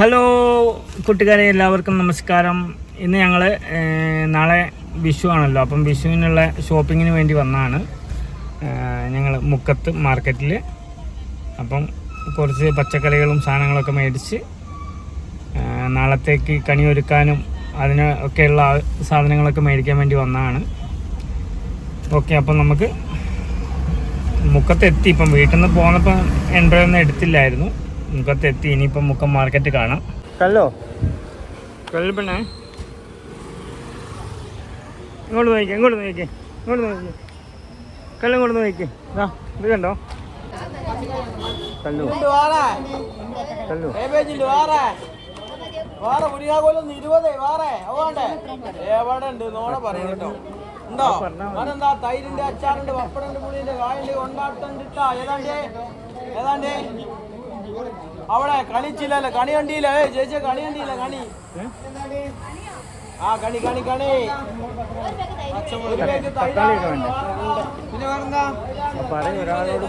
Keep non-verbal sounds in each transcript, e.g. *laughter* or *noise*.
Hello കൂട്ടുകാരെ എല്ലാവർക്കും നമസ്കാരം. ഇന്ന് ഞങ്ങൾ നാളെ വിഷു ആണല്ലോ. അപ്പം വിഷുവിനുള്ള ഷോപ്പിങ്ങിന് വേണ്ടി വന്നതാണ് ഞങ്ങൾ മുക്കത്ത് മാർക്കറ്റിൽ അപ്പം കുറച്ച് പച്ചക്കറികളും സാധനങ്ങളൊക്കെ മേടിച്ച് നാളത്തേക്ക് കണി ഒരുക്കാനും അതിന് ഒക്കെയുള്ള സാധനങ്ങളൊക്കെ മേടിക്കാൻ വേണ്ടി വന്നതാണ് ഓക്കെ അപ്പം നമുക്ക് മുക്കത്തെത്തി. ഇപ്പം വീട്ടിൽ നിന്ന് പോന്നപ്പോൾ എൻട്രി ഒന്നും എടുത്തില്ലായിരുന്നു. മുക്കത്തെത്തി ഇനിയിപ്പം മുഖം മാർക്കറ്റ് കാണാം. കല്ലോ? കല്ല് പെണ്ണേ. ഇങ്ങോട്ട് നോക്കിക്കേ ഇങ്ങോട്ട് നോക്കിക്കേ ഇങ്ങോട്ട് നോക്കിക്കേ. കല്ല് ഇങ്ങോട്ട് നോക്കിക്കേ. ഇതാ ഇത് കണ്ടോ? കല്ലു? കല്ലു? വേറെ. വേറെ മുരിങ്ങാക്കോലൊന്ന് ഇരുപതേ വേറെ. അവാണ്ടേ എവിടെ ഉണ്ട് നോടെ പറയും കേട്ടോ. ഉണ്ടോ? അതെന്താ തൈരിന്റെ അച്ചാറിന്റെ പപ്പടന്റെ പുളിന്റെ കായന്റെ കൊണ്ടാട്ടം ഇട്ടാ? ഏതാണ്ട്? ഏതാണ്ടേ? അവിടെ കണിച്ചില്ലല്ലോ കണി കണ്ടില്ല? ഏ ചേച്ചി കണി കണ്ടിയില്ല കണി? ആ കണി കണി കണി. പിന്നെ വേറെന്താ? ഒരാളോട്.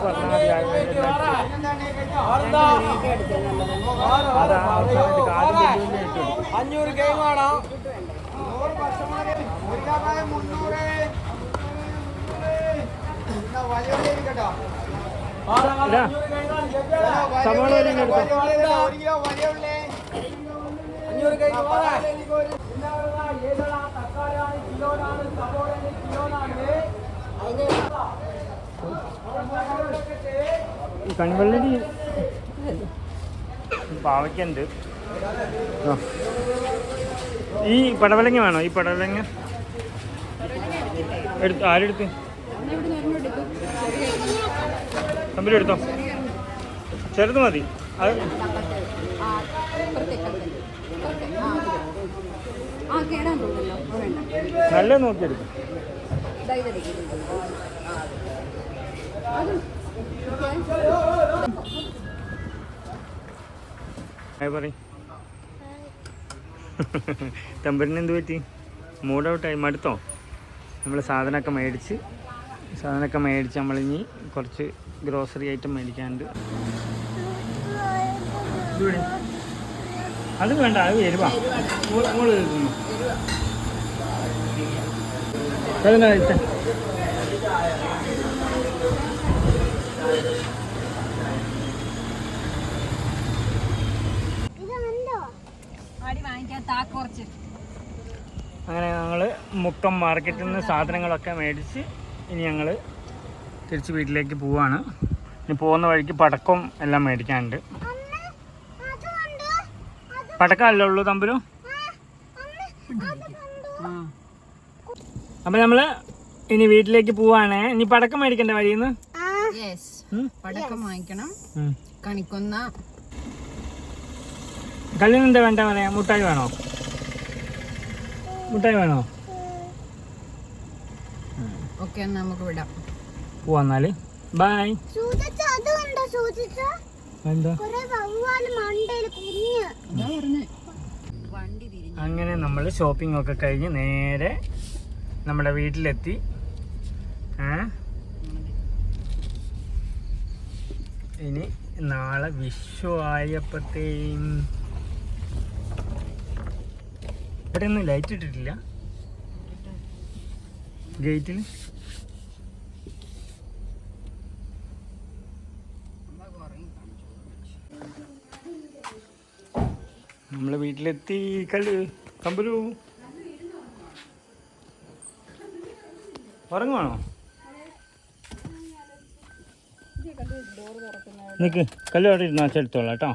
അഞ്ഞൂറ് ഗെയിം മുരിങ്ങാക്കായ മുന്നൂറ്. വലിയ ഇതാ. സവാള കൺവെള്ളരി. പാവയ്ക്കുണ്ട്. ഈ പടവലങ്ങ വേണോ? ഈ പടവലങ്ങ. എടുത്ത് ആരെടുത്ത്? തമ്മിൽ എടുത്തോ ചെറുത് മതി. അത് നല്ല നോക്കിയെടുക്കും. പറയും? തമ്പരിന് എന്ത് പറ്റി? മൂഡ് ഔട്ടായി മടുത്തോ? നമ്മൾ സാധനമൊക്കെ മേടിച്ച് സാധനമൊക്കെ മേടിച്ച് നമ്മളിനി കുറച്ച് ഗ്രോസറി ഐറ്റം മേടിക്കാണ്ട്. അത് വേണ്ട അത് വരുവാ മോൾ അങ്ങനെ ഞങ്ങൾ മുക്കം മാർക്കറ്റിൽ നിന്ന് സാധനങ്ങളൊക്കെ മേടിച്ച് ഇനി ഞങ്ങൾ തിരിച്ച് വീട്ടിലേക്ക് പോവാണ്. ഇനി പോകുന്ന വഴിക്ക് പടക്കം എല്ലാം മേടിക്കാനുണ്ട്. പടക്കം അല്ലേ ഉള്ളൂ തമ്പുരു? അപ്പൊ നമ്മൾ ഇനി വീട്ടിലേക്ക് പോവാണ്. ഇനി പടക്കം മേടിക്കണ്ട വഴിയിൽ നിന്ന്? പടക്കം വാങ്ങിക്കണം. ഉം. കണിക്കൊന്ന. കല്ലിന് എന്താ വേണ്ട പറയാ മുട്ടായി വേണോ? മുട്ടായി വേണോ? ഓക്കെ നമുക്ക് വിടാം. പോവാന്നാൽ. ബൈ അങ്ങനെ നമ്മൾ ഷോപ്പിംഗ് ഒക്കെ കഴിഞ്ഞ് നേരെ നമ്മുടെ വീട്ടിലെത്തി. ഇനി നാളെ വിഷു ആയപ്പോഴത്തേയും ഇവിടെ ഒന്നും ലൈറ്റ് ഇട്ടിട്ടില്ല ഗേറ്റിൽ നമ്മൾ വീട്ടിലെത്തി കല്ല് കമ്പലു ഉറങ്ങുവാണോ? നിക്ക് കല്ല് അവിടെ ഇരുന്നാ ചെലുത്തോളാം കേട്ടോ.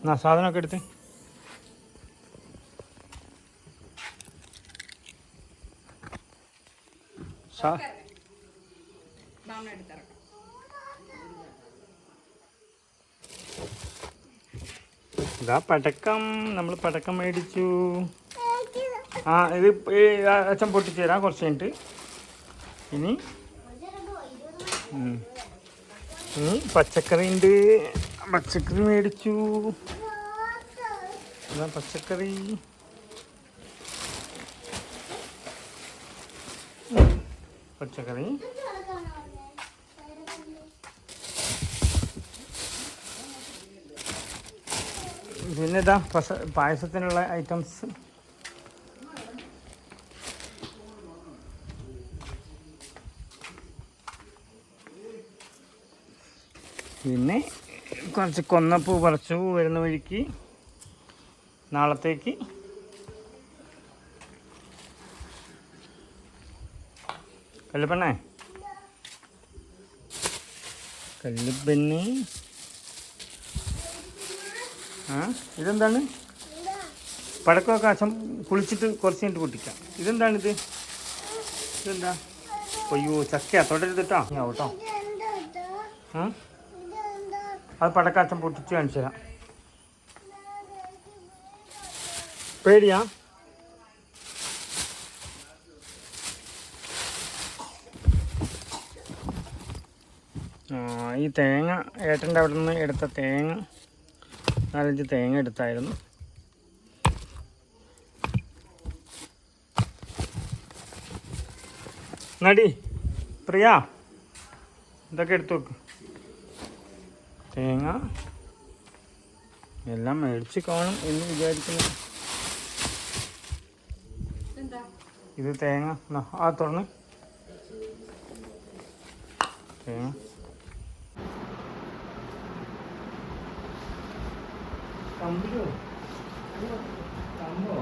എന്നാ സാധനമൊക്കെ എടുത്ത്. ഇതാ പടക്കം. നമ്മൾ പടക്കം മേടിച്ചു. ആ ഇത് അച്ഛൻ പൊട്ടിച്ചു തരാം കുറച്ച് കഴിഞ്ഞിട്ട്. ഇനി ഇനി പച്ചക്കറി ഉണ്ട്. പച്ചക്കറി മേടിച്ചു. പച്ചക്കറി. പച്ചക്കറി പിന്നെ ഇതാ പായസത്തിനുള്ള ഐറ്റംസ്. പിന്നെ കുറച്ച് കൊന്നപ്പൂ പറിച്ചു വരുന്ന വഴിക്ക് നാളത്തേക്ക്. കല്ലുപ്പെണ്ണേ? കല്ലുപ്പെണ്ണി? ആ ഇതെന്താണ്? അച്ഛൻ കുളിച്ചിട്ട് കുറച്ച് കഴിഞ്ഞിട്ട് പൊട്ടിക്കാം. ഇതെന്താണിത്? ഇതെന്താ? അയ്യോ ചക്കയാ. തൊടരുതിട്ടോ ഞാൻ കേട്ടോ? അത് പടക്കാച്ചം പൊട്ടിച്ച് കാണിച്ചു തരാം പേടിയാ? ഈ തേങ്ങ ഏട്ടന്റെ അവിടെ നിന്ന് എടുത്ത തേങ്ങ നാലഞ്ച് തേങ്ങ എടുത്തായിരുന്നു. നടി പ്രിയ ഇതൊക്കെ എടുത്തു വെക്ക്. തേങ്ങ എല്ലാം മേടിച്ച് കാണും എന്ന് വിചാരിക്കുന്നു. ഇത് തേങ്ങ. ആ തുറന്ന്. തേങ്ങ. കമ്പിലോ കമ്പോ?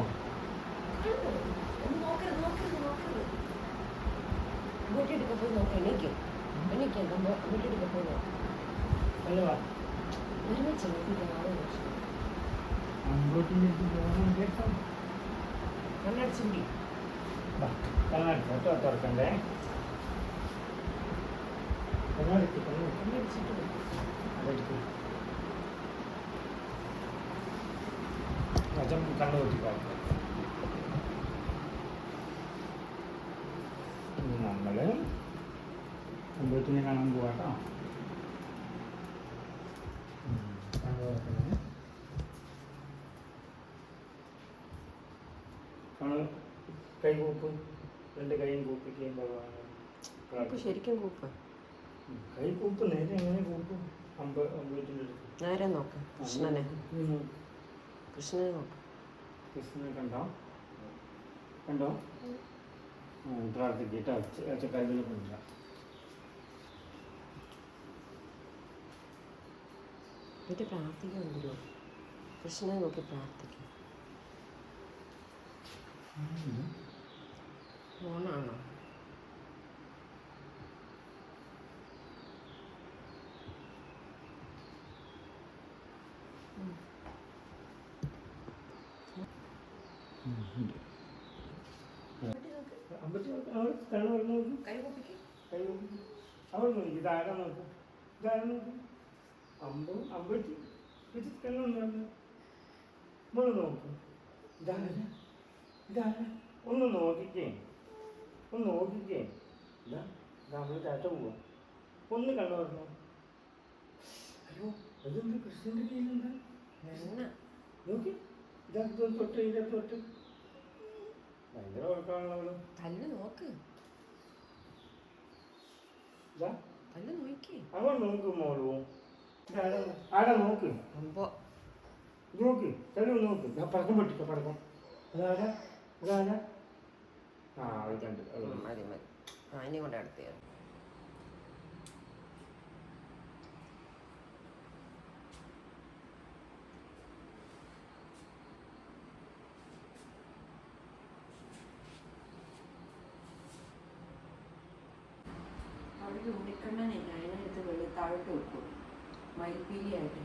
അല്ല അങ്ങോട്ടിന്റെ പോകാൻ കേട്ടോ. ബാ, കണ്ണാടി ഫോട്ടോ തുറക്കണ്ടേ? കണ്ണാടിക്ക് കണ്ണാടി അതെടുക്ക്. അച്ഛൻ കണ്ണു പൊട്ടിക്കോ ഇനി നമ്മൾ അമ്പലത്തിനെ കാണാൻ പോവാട്ടോ. കണ്ണ് കൈ കൂപ്പ് രണ്ട് കൈയും കൂപ്പിക്കുകയും ഭഗവാനെ ശരിക്കും കൂപ്പ്? കൈ കൂപ്പ് നേരെ എങ്ങനെ കൂപ്പും? അമ്പ അമ്പലത്തിന്റെ അടുത്ത്. നേരെ നോക്കാം കൃഷ്ണനെ. കൃഷ്ണനെ നോക്ക്. കൃഷ്ണനെ കണ്ടോ? കണ്ടോ? പ്രാർത്ഥിക്കട്ടോ കൈകളിൽ കൊണ്ടുവരാം. എന്നിട്ട് പ്രാർത്ഥിക്കാൻ ഗുരു കൃഷ്ണനെ നോക്കി പ്രാർത്ഥിക്കും. ഓണാണോ കണ്ണു തുറന്ന് നോക്കും. കൈ കൂപ്പിക്ക് കൈ നോക്ക് അവിടെ നോക്കി. ഇതാരാ നോക്കും? ഇതാരാ നോക്കും? അമ്പും അമ്പറ്റി ഇത് കണ്ണുണ്ടാകുന്നു നമ്മൾ നോക്കും. ഇതാരാ ഇതാരാ ഒന്ന് നോക്കിക്കേ. ഒന്ന് നോക്കിക്കേ. ഇതാ നമ്മൾ ടാറ്റ പോവാ. ഒന്ന് കണ്ണു തുറന്നു. അയ്യോ അതെന്ത് കൃഷ്ണന്റെ കയ്യിലെന്താ നോക്കി. ഇതാ തൊട്ട് ഇതാ തൊട്ട്. ഭയങ്കര ഉറക്കമാണല്ലോ പല്ല് നോക്ക്. പല്ല് നോക്കി അങ്ങോട്ട് നോക്ക് മോളൂ. ആരാ നോക്ക്. നോക്ക്. തെളിവ് നോക്ക്. ഞാൻ പടക്കം പൊട്ടിക്ക പടക്കം. അതാരാ അതാരാ ആ അത് കണ്ട്. മതി. മതി ആ ഇനി കൊണ്ട് അടുത്ത് തരാം അവിടെ ഉണ്ണിക്കണ്ണനില്ല അതിനടുത്ത് വെള്ളി താഴോട്ട് വെക്കും മയിൽപ്പീലിയായിട്ട്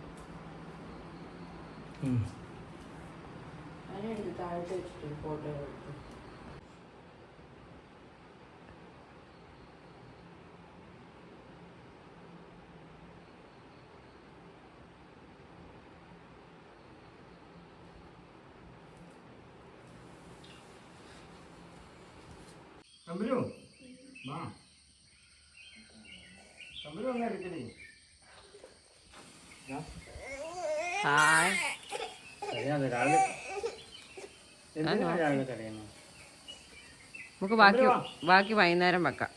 ഉം. താഴോട്ട് വെച്ചിട്ട് ഫോട്ടോ എടുത്തു തമ്പുരു വാ. തമ്പുരു വന്നാ എടുക്കണേ ഹായ് രാവിലെ നമുക്ക് ബാക്കി ബാക്കി വൈകുന്നേരം വെക്കാം.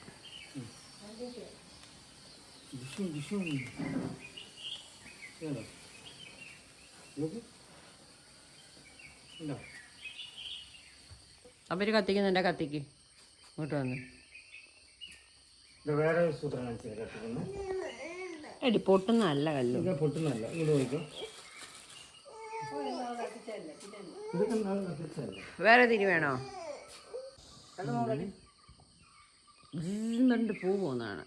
അവർ കത്തിക്കുന്നുണ്ട് കത്തിക്ക്? ഇങ്ങോട്ട് വന്ന്. ഇത് വേറെ സൂത്രം എടി പൊട്ടുന്നല്ല കല്ലു. പൊട്ടുന്നല്ല ഇങ്ങോട്ട് പോയിക്കോ വേറെ തിരി വേണോ ണ്ട് പൂ പോകുന്നതാണ്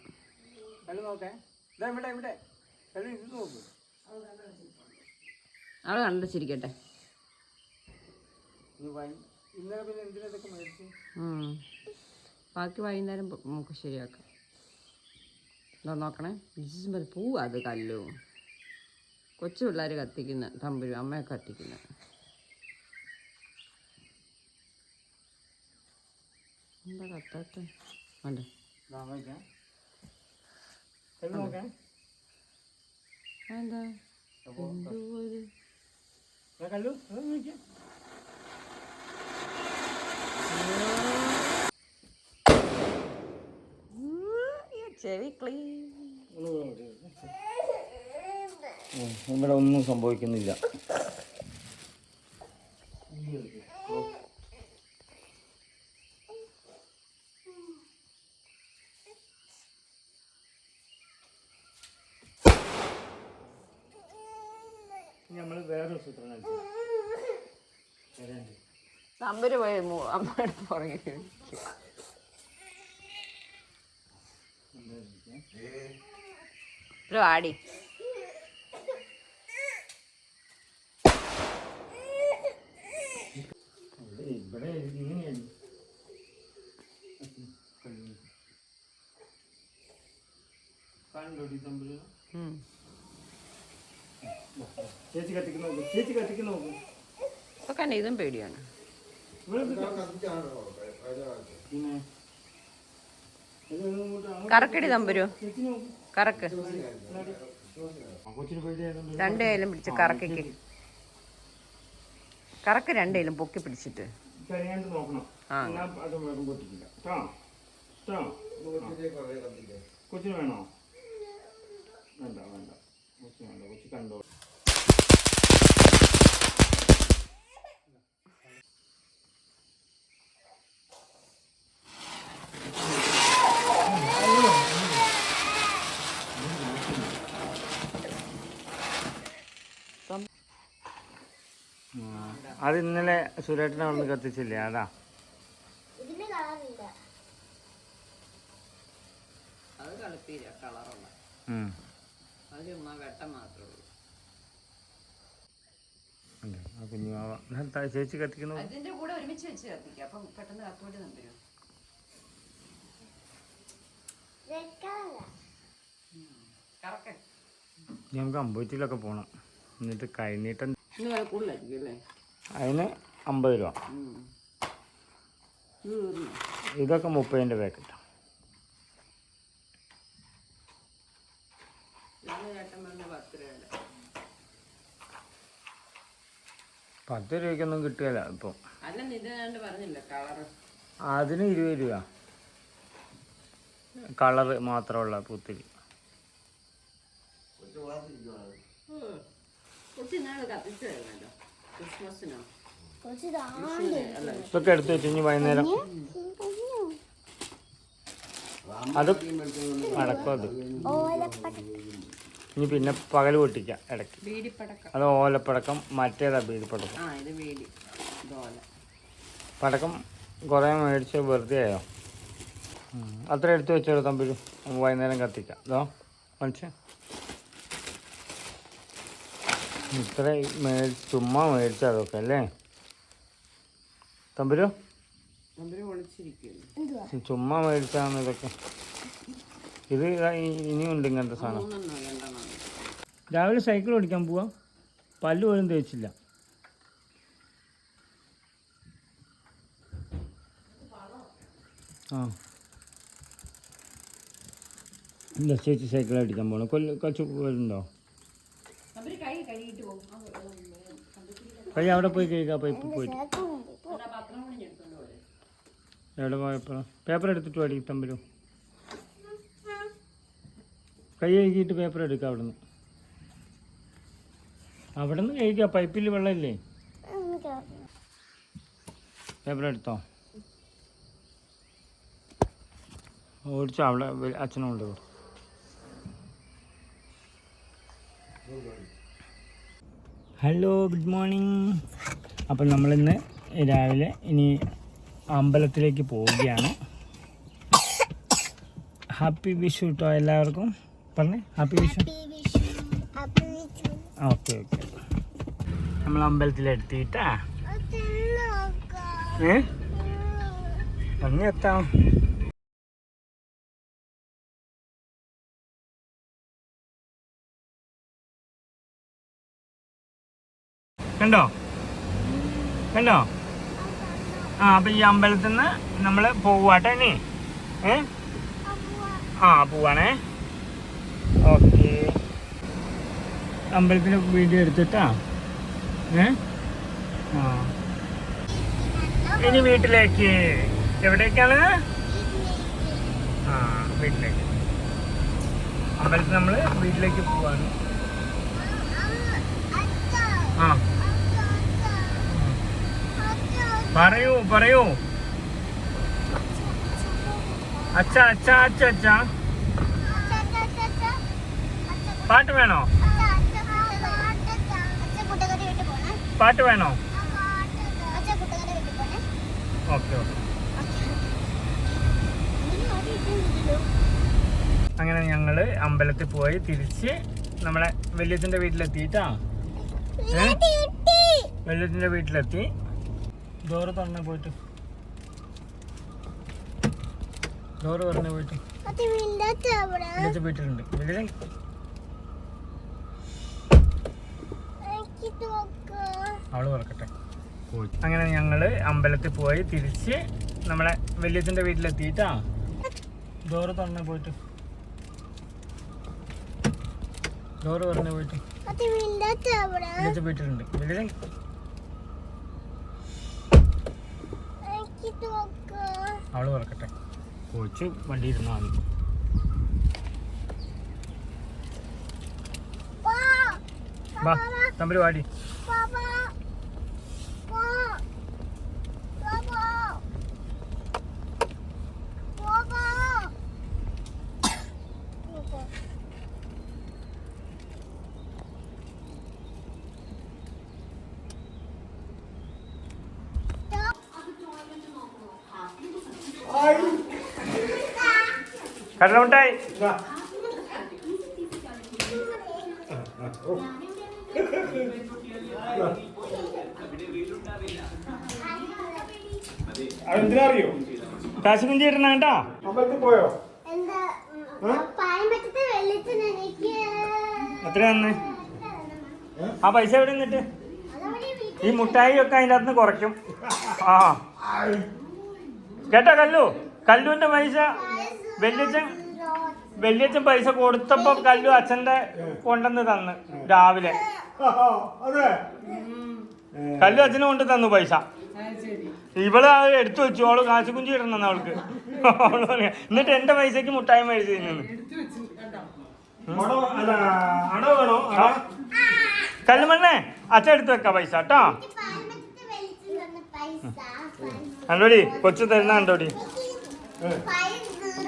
കല്ല് നോക്കേ. ചിരിക്കട്ടെ ബാക്കി വൈകുന്നേരം നമുക്ക് ശരിയാക്കാം. എന്താ നോക്കണേ. പൂ അത് കല്ലു. കൊച്ചു പിള്ളേർ കത്തിക്കുന്ന തമ്പുരു അമ്മയൊക്കെ കത്തിക്കുന്ന. എന്താ കത്താത്തെ എന്താ നോക്കിയാ ചെവി ക്ലീൻ. ഇവിടെ ഒന്നും സംഭവിക്കുന്നില്ല നമ്മൾ വേറൊരു സൂത്രം കാണിച്ചു തമ്പുര് പോയി അമ്മയുടെ പുറകെ ഒരു ആടി ഇവിടെ ഇങ്ങനെയാണ്. ചേച്ചി കത്തിക്ക് നോക്കും. ചേച്ചി കത്തിക്ക് നോക്കും. ഇപ്പൊ കണ്ട ഇതും പേടിയാണ്. കറക്കടി തമ്പുരു. കറക്ക്. രണ്ടേലും പിടിച്ച് കറക്കിക്ക്. കറക്ക് രണ്ടേലും പൊക്കി പിടിച്ചിട്ട്. കൊച്ചിന് വേണോ? വേണ്ട വേണ്ട. കൊച്ചിന് വേണ്ട. കൊച്ചി കണ്ടോ? അത് ഇന്നലെ സുരേട്ടനെ വന്ന് കത്തിച്ചില്ലേ? അതാ. ഇതിന് കളറില്ല. അത് കളിപ്പീര കളറുള്ള ഉം. അത് ചുമ്മാ വെട്ടം മാത്രമേ ഉള്ളൂ. ഉണ്ട്. ആ കുഞ്ഞു ഞാൻ ത- ചേച്ചി കത്തിക്കുന്നു? അതിന്റെ കൂടെ ഒരുമിച്ച് വെച്ച് കത്തിക്കുക അപ്പം പെട്ടെന്ന് കത്തോടി തമ്പരും റെഡ് കളറാ കറക്കെ നമുക്ക് അമ്പൂറ്റിയിലൊക്കെ പോകണം എന്നിട്ട് ഇന്ന് വില കൂടുതലായിരിക്കും അല്ലേ? അതിന് അമ്പത് രൂപ. ഇതൊക്കെ മുപ്പതിന്റെ പാക്കറ്റ്. പത്ത് രൂപയ്ക്കൊന്നും കിട്ടുകയില്ല ഇപ്പം. അല്ല ഇത് ഞാൻ പറഞ്ഞില്ല കളറ് അതിന് ഇരുപത് രൂപ. കളറ് മാത്രമുള്ള പുത്തിരി. കത്തിച്ചു ക്രിസ്മസിനോ? ഇതൊക്കെ എടുത്ത് വെച്ച് ഇനി വൈകുന്നേരം. അത് അടക്കം അത്. ഇനി പിന്നെ പകൽ പൊട്ടിക്കാം ഇടയ്ക്ക്. അത് ഓലപ്പടക്കം മറ്റേതാ ബീഡിപ്പടക്കം. പടക്കം കുറേ മേടിച്ച് വെറുതെ ആയോ. അത്ര എടുത്ത് വെച്ചോ തമ്പുരു നമുക്ക് വൈകുന്നേരം കത്തിക്കാം. ഇതോ മനസ്സിൽ ഇത്ര മേടിച്ച് ചുമ്മാ മേടിച്ച അതൊക്കെ അല്ലേ? തമ്പുരു? ചുമ്മാ മേടിച്ചാണ് ഇതൊക്കെ. ഇത് ഇനിയുണ്ട് ഇങ്ങനത്തെ സാധനം. രാവിലെ സൈക്കിൾ ഓടിക്കാൻ പോവാ. പല്ല് പോലും തേച്ചില്ല. ആ. ഇല്ല ചേച്ചി സൈക്കിൾ ഓടിക്കാൻ പോകണം കൊല്ല കൊച്ചു വരുന്നുണ്ടോ കഴുകിയിട്ട് പോകും. കൈ അവിടെ പോയി കഴിക്കാം പൈപ്പ് പോയിട്ട്. എവിടെ പോയപ്പോൾ പേപ്പർ എടുത്തിട്ട് പാടി തമ്പരു കൈ കഴുകിയിട്ട് പേപ്പർ എടുക്കാം അവിടെ നിന്ന് അവിടെ നിന്ന് കഴിക്കാം പൈപ്പിൽ വെള്ളമില്ലേ പേപ്പർ എടുത്തോ? ഓടിച്ചോ അവിടെ അച്ഛനും ഇവിടെ. ഹലോ ഗുഡ് മോർണിംഗ് അപ്പം നമ്മളിന്ന് രാവിലെ ഇനി അമ്പലത്തിലേക്ക് പോവുകയാണ്. ഹാപ്പി വിഷു കേട്ടോ എല്ലാവർക്കും? പറഞ്ഞേ ഹാപ്പി വിഷു ഓക്കെ ഓക്കെ നമ്മൾ അമ്പലത്തിലെത്തിയിട്ടാ ഏ? അങ്ങനെ എത്താം. കണ്ടോ? കണ്ടോ? ആ അപ്പം ഈ അമ്പലത്തിൽ നിന്ന് നമ്മൾ പോവാട്ടെ ഇനി. ഏ? ആ പോവാണേ. ഓക്കെ. അമ്പലത്തിന് വീഡിയോ എടുത്തിട്ടാ? ഏ? ആ. ഇനി വീട്ടിലേക്ക്. എവിടേക്കാണ്? ആ വീട്ടിലേക്ക്. അമ്പലത്തിൽ നമ്മൾ വീട്ടിലേക്ക് പോവാണ്. ആ. പറയൂ പറയൂ. അച്ഛ അച്ഛ അച്ഛ അച്ഛ. പാട്ട് വേണോ? പാട്ട് വേണോ? Okay okay. അങ്ങനെ ഞങ്ങൾ അമ്പലത്തിൽ പോയി തിരിച്ച് നമ്മളെ വല്യച്ഛന്റെ വീട്ടിലെത്തിയിട്ടാ? വല്യച്ഛന്റെ വീട്ടിലെത്തി. ഡോറ് തുറന്ന് പോയിട്ട്. ഡോറ് തുറന്ന് പോയിട്ട്. പോയിട്ടുണ്ട് അവൾ തുറക്കട്ടെ. പോയി. അങ്ങനെ ഞങ്ങൾ അമ്പലത്തിൽ പോയി തിരിച്ച് നമ്മളെ വല്യച്ഛന്റെ വീട്ടിലെത്തിയിട്ടാ ഡോറ് തുറന്ന് പോയിട്ട്. ഡോറ് തുറന്ന് പോയിട്ട്. പോയിട്ടുണ്ട് വീട്ടിലുണ്ട് വല്യച്ഛൻ അവൾ തുറക്കട്ടെ കുഴിച്ചു വണ്ടി ഇരുന്നാൽ മതി. വാ തമ്പരി വാടി കടലമുട്ടായി അതെന്തിനറിയോ? കാശ് കുഞ്ചി ഇടണ അമ്പലത്തിൽ പോയോ? എന്താ പായം പറ്റത്തെ വെള്ളത്തിന് എനിക്ക്. എത്ര തന്നെ? ആ പൈസ എവിടെ നിന്നിട്ട്? ഈ മുട്ടായി ഒക്കെ അതിന്റെ അകത്ത് കുറയ്ക്കും. ആ. കേട്ടോ കല്ലു? കല്ലുവിന്റെ പൈസ വല്യച്ഛൻ വല്യച്ഛൻ പൈസ കൊടുത്തപ്പോ കല്ലു അച്ഛന്റെ കൊണ്ടുവന്ന് തന്ന് രാവിലെ. കല്ലു അച്ഛന് കൊണ്ട് തന്നു പൈസ. ഇവൾ അത് എടുത്തു വെച്ചു. അവൾ കാശു കുഞ്ചി ഇടണം അവൾക്ക്. അവൾ പറയാ എന്നിട്ട് എന്റെ പൈസക്ക് മുട്ടായി മേടിച്ചു തിന്നു കല്ലുമണ്ണേ അച്ഛൻ എടുത്തു വെക്ക പൈസ കേട്ടോ? കണ്ടോടി കൊച്ചു തരുന്ന കണ്ടോടി.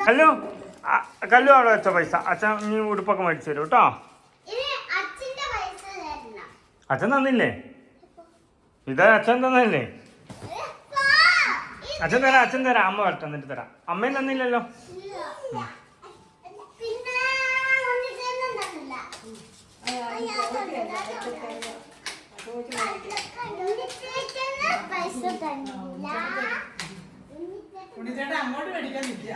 ഹലോ. കല്ലു അവിടെ വെച്ച പൈസ. അച്ഛൻ നീ ഉടുപ്പൊക്കെ മേടിച്ചു തരും കേട്ടോ. അച്ഛന്റെ പൈസ തരണം. അച്ഛൻ തന്നില്ലേ? ഇത് അച്ഛൻ തന്നല്ലേ? അച്ഛൻ തരാം അച്ഛൻ തരാം. അമ്മ വരട്ടെ എന്നിട്ട് തരാം. അമ്മയും തന്നില്ലല്ലോ? അങ്ങോട്ട് മേടിക്കാൻ നിൽക്കുക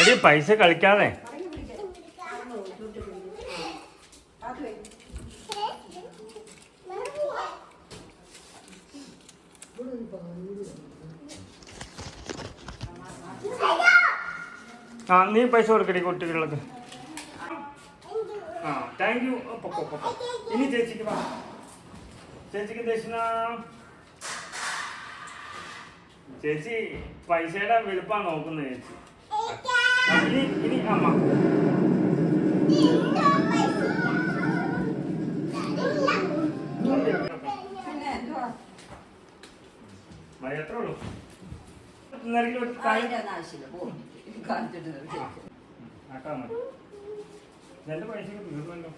എടി പൈസ കളിക്കാതെ. ആ നീ പൈസ കൊടുക്കടി കുട്ടികൾക്ക്. ആ താങ്ക് യു പൊക്കോ പൊക്കോ. ഇനി ചേച്ചിക്ക് വാ ചേച്ചിക്ക് ദക്ഷിണ ചേച്ചി പൈസയുടെ വലുപ്പാ നോക്കുന്നത് ചേച്ചി. ഇനി ഇനി അമ്മ. എത്ര ഉള്ളൂ? ആവശ്യമില്ല. മതി. രണ്ട് പൈസക്ക് തീർന്നല്ലോ.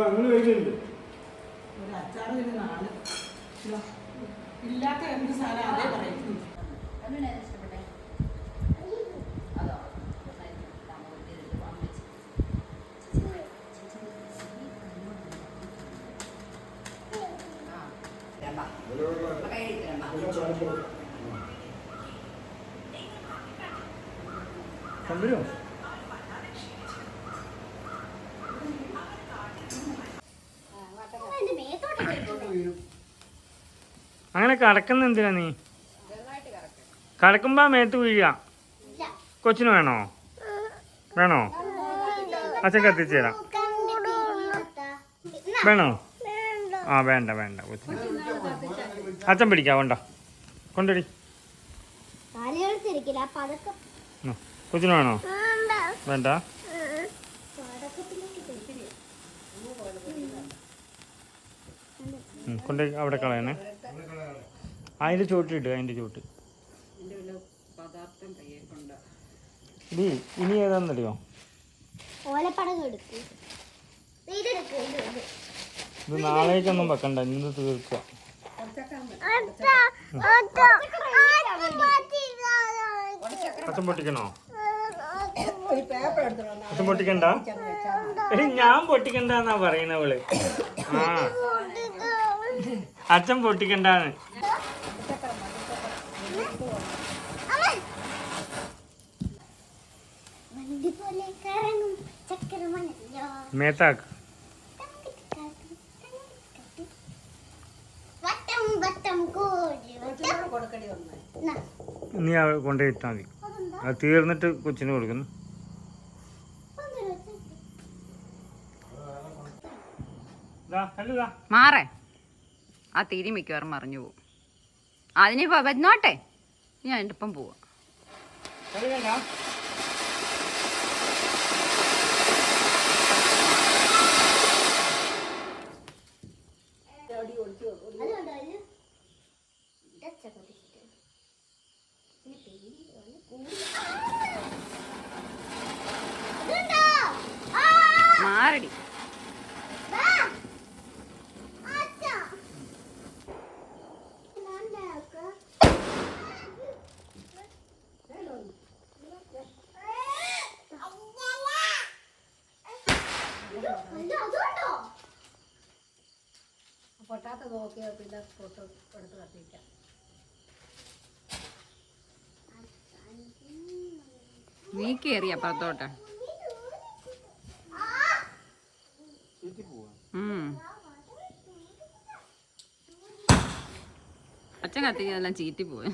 അങ്ങനെ വരുന്നുണ്ട് ഇല്ലാത്ത എന്ത് സാധനം അതേ പറയും തമ്പുരോ അങ്ങനെ കടക്കുന്ന എന്തിനാ നീ? കടക്കുമ്പോ മേത്ത് വീഴുക. കൊച്ചിന് വേണോ? വേണോ? അച്ഛൻ കത്തിച്ചു തരാം. വേണോ? ആ വേണ്ട വേണ്ട. കൊച്ചിന്. അച്ഛൻ പിടിക്കാം കൊണ്ട. കൊണ്ടടി. കൊച്ചിന് വേണോ? വേണ്ട. കൊണ്ട അവിടെ കളയണേ. അതിന്റെ ചോട്ടിട്ട് അതിന്റെ കയ്യെ കൊണ്ട് ഇനി ഏതാണെന്നറിയോ ഇത് ഇത്. ഇത് നാളേക്കൊന്നും വെക്കണ്ട ഇന്ന് തീർക്കുക. അച്ഛൻ പൊട്ടിക്കണോ? അച്ഛൻ പൊട്ടിക്കണ്ട? എടി ഞാൻ പൊട്ടിക്കണ്ടെന്നാ പറയുന്നവൾ ആ. അച്ഛൻ പൊട്ടിക്കണ്ടാന്ന്. മേത്താക്ക് വട്ടം വട്ടം കോഴി വട്ടം നാ, നീ അവ കൊണ്ടുപോയി ഇട്ടാൽ മതി. അത് തീർന്നിട്ട് കൊച്ചിന് കൊടുക്കുന്നു. മാറേ. ആ തിരി മിക്കവാറും മറിഞ്ഞു പോവും അതിനിപ്പോ വരുന്നോട്ടെ ഞാൻ എന്റെ ഒപ്പം പോവാം കല്ലു വേണ്ട? അതുകൊണ്ടോ ഇത്? ഇതച്ച പൊട്ടിച്ചിട്ട്. ഇനി പേര് ഒന്ന് കൂടി. ഇതുണ്ടോ? ആ, മാറടി വാ. അച്ഛാ. ഇതാണ്ടാക്ക. അയ്യോ, അതുകൊണ്ടോ? നോക്കിയാ പിന്നെ ഫോട്ടോ എടുത്ത് കത്തിക്കാം നീ കയറി അപ്പുറത്തോട്ട്. അച്ഛൻ കത്തിക്കുന്നതെല്ലാം ചീറ്റി പോയി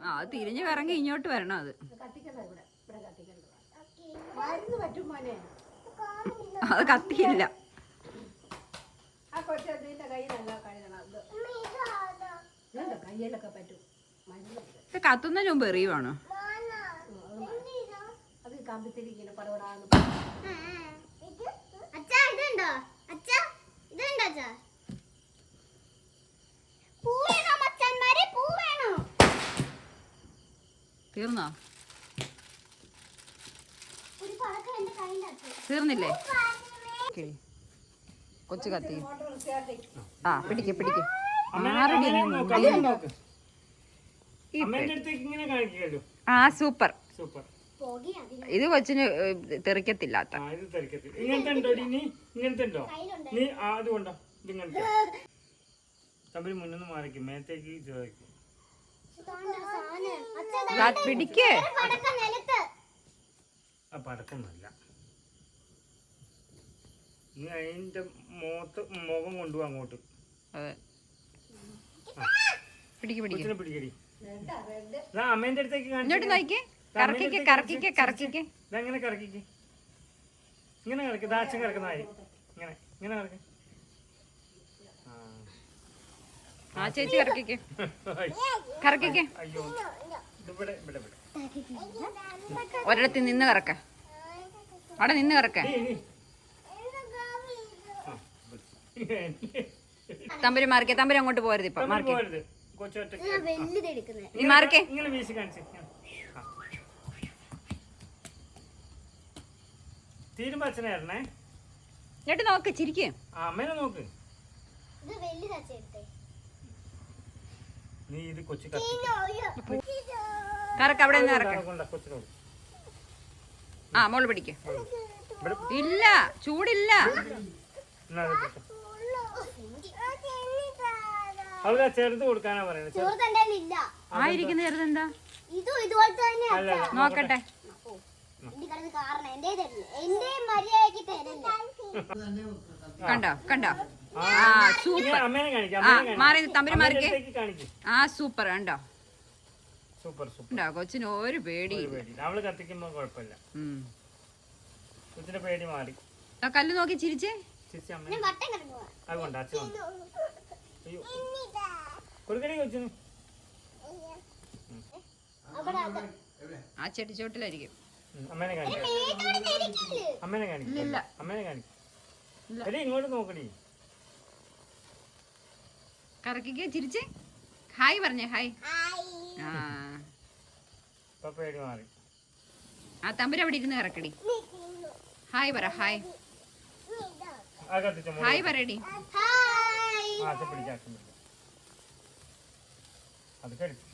ആ അത് തിരിഞ്ഞു കറങ്ങി ഇങ്ങോട്ട് വരണം അത്. കത്തിക്കണ്ട ഇവിടെ. ഇവിടെ കത്തിക്കണ്ട അത് കത്തിയില്ല. ഇത് കത്തുന്നതിന് മുമ്പ് എറിയുവാണോ? അത് കമ്പിത്തിരിക്കുന്ന പടപടാന്ന് അച്ഛാ ഇതുണ്ടോ അച്ഛാ ഇതുണ്ടോ അച്ഛാ പൂ വേണോ മച്ചാന്മാരെ പൂ വേണോ തീർന്നോ ഒരു പടക്കം എന്റെ കയ്യിന്റെ അകത്ത് തീർന്നില്ലേ. കൊച്ചു കത്തി. ആ പിടിക്ക് പിടിക്ക്. ആ സൂപ്പർ. ഇത് കൊച്ചിന് തെറിക്കത്തില്ലാത്ത. പിടിക്ക്. ആ പടക്കൊന്നുമല്ല. നീ അതിന്റെ മുഖത്ത് മുഖം കൊണ്ടുപോ അങ്ങോട്ട്. പിടിക്കടി. ഇതാ അമ്മേന്റെ അടുത്തേക്ക് ഇതങ്ങനെ കറക്കിക്ക് ഇങ്ങനെ കറക്കി. ദാക്ഷം കറക്കുന്നതായി ഇങ്ങനെ ഇങ്ങനെ കറക്കി. ആ. ചേച്ചി കറക്കിക്ക്. *laughs* കറക്കിക്ക്. അയ്യോ. ഇവിടെ ഇവിടെ ഇവിടെ. ഒരിടത്ത് നിന്ന് കറക്ക. അവിടെ നിന്ന് കറക്ക. തമ്പര് നീ. തമ്പര് തമ്പുരു മാറിക്കേ തമ്പുരു അങ്ങോട്ട് പോരുത് ഇപ്പൊ. മാറിക്കേ നീ മാറിക്കേ അച്ഛനായിരുന്നേ നോക്ക് ചിരിക്കേ. അമ്മേനെ നോക്ക്. നീ ഇത് കൊച്ചു കറക്ക അവിടെ നിന്ന് കറക്ക. ആ മോൾ പിടിക്ക. ഇല്ല ചൂടില്ല. ചെറുത് കൊടുക്കാനാ പറയുന്നത് ആയിരിക്കുന്ന അല്ല അല്ല നോക്കട്ടെ. കണ്ടോ കണ്ടോ? ആ സൂപ്പർ. ആ മാറി മാറിക്കേ ആ സൂപ്പർ കണ്ടോ? സൂപ്പർ സൂപ്പർ കൊച്ചിന് ഒരു പേടി. ഒരു പേടി. അവൾ കത്തിക്കുമ്പോ കുഴപ്പമില്ല. കൊച്ചിന്റെ പേടി മാറി. ആ കല്ല് നോക്കി ചിരിച്ചേ. ചേച്ചി അമ്മ ഞാൻ വട്ടം കിടക്കുക അതുകൊണ്ട് അച്ഛൻ വന്നു. അയ്യോ. കൊടുക്കണേ കൊച്ചിന്. അത് ആ ചെടിച്ചോട്ടിലായിരിക്കും. ഉം, അമ്മേനെ കാണിക്കാം? അമ്മേനെ കാണിക്കാം. ഇല്ല. അമ്മേനെ കാണിക്കാം. എടി ഇങ്ങോട്ട് നോക്കടി. കറക്കിക്കേ ചിരിച്ചേ. ഹായ് പറഞ്ഞേ ഹായ്. ആ. ഇപ്പൊ പേടി മാറി. ആ തമ്പുര അവിടെ ഇരുന്ന് കറക്കടി. ഹായ് പറ ഹായ്. ഹായ് പറയടി. അത് കഴിച്ചു.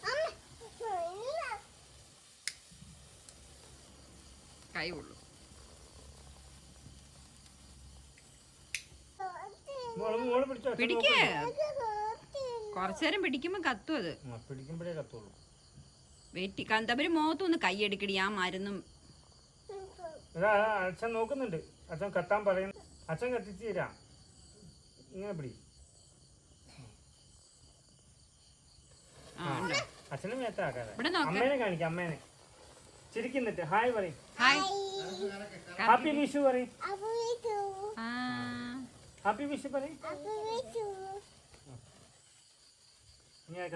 കൈ ഉള്ളു മോൾ മോൾ പിടിച്ചോ? പിടിക്കേ. കുറച്ചു നേരം പിടിക്കുമ്പോ കത്തും അത്. പിടിക്കുമ്പോഴേ കത്തുള്ളൂ. വെറ്റി കന്തപര് മുഖത്തൊന്ന് കൈയെടുക്കടി ആ മരുന്നും. അച്ഛൻ നോക്കുന്നുണ്ട്. അച്ഛൻ കത്താൻ പറയുന്നു. അച്ഛൻ കത്തിച്ച് തരാം. ഇങ്ങനെ പിടി. അച്ഛനും മേത്താക്കാതെ നോക്ക്. അമ്മേനെ കാണിക്കാം അമ്മേനെ. ചിരിക്കുന്നിട്ട് ഹായ് പറയും ഹായ് ഹാപ്പി വിഷു പറയും ഹാപ്പി വിഷു പറയും. ഇനി യോ.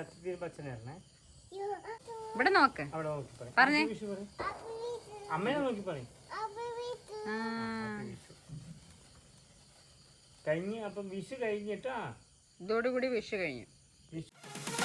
ഇവിടെ നോക്ക്. അവിടെ നോക്കി പറയും. പറഞ്ഞേ. അമ്മേനെ നോക്കി പറയും. കഴിഞ്ഞ് അപ്പം വിഷു കഴിഞ്ഞിട്ടാ? ഇതോടുകൂടി വിഷു കഴിഞ്ഞു. വിഷു.